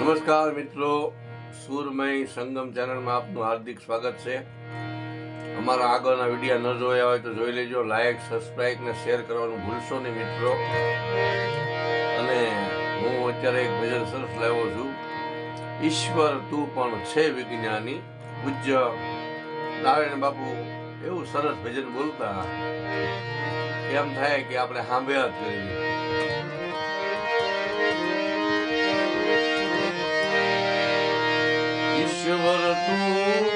નમસ્કાર મિત્રો. સુરમય સંગમ ચેનલમાં આપનું હાર્દિક સ્વાગત છે. અમારા આગળના વીડિયો ન જોયા હોય તો જોઈ લેજો. લાઈક સબસ્ક્રાઈબ ને શેર કરવાનું ભૂલશો નહીં મિત્રો. અને હું અત્યારે એક ભજન સરસ લાવ્યો છું. ઈશ્વર તું પણ છે વિજ્ઞાની. પૂજ્ય નારાયણ બાપુ એવું સરસ ભજન બોલતા. એમ થાય કે આપણે સાંભળ્યા જ કરીએ. ઈશ્વર તું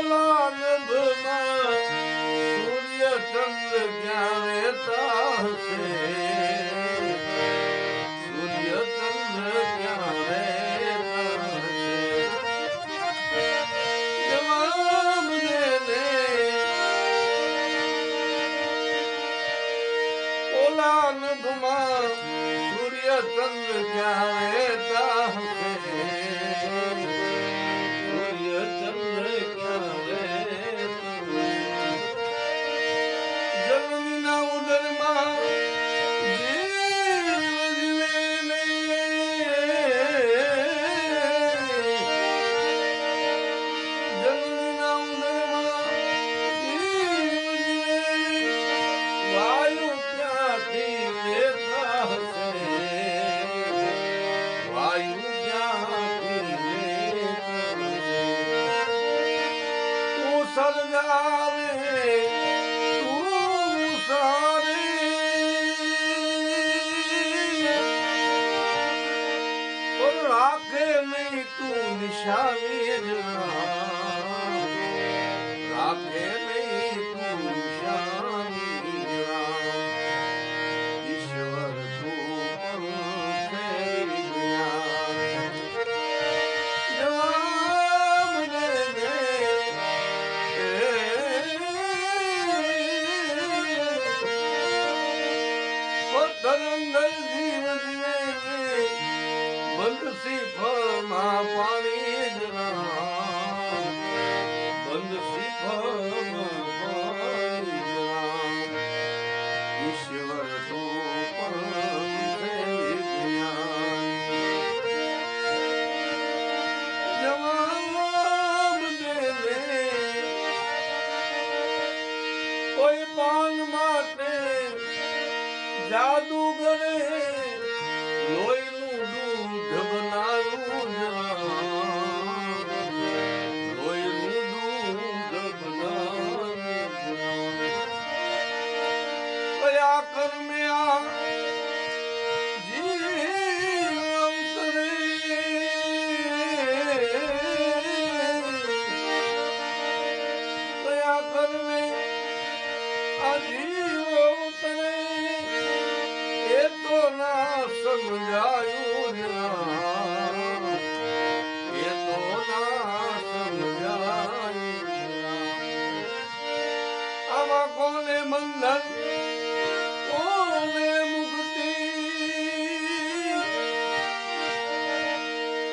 ઓલા નભમાં સૂર્ય ચંદ્ર ક્યાં રહેતા હશે? સૂર્ય ચંદ્ર ક્યાં રહેતા હશે જવાબ દે ને ઓલા નભમાં સૂર્ય રામ. રાખે નહીં તું જવાબ દે દે. કોઈ પાન માટે જાદુ કરે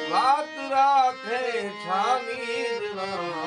વાત રાખે છાની જ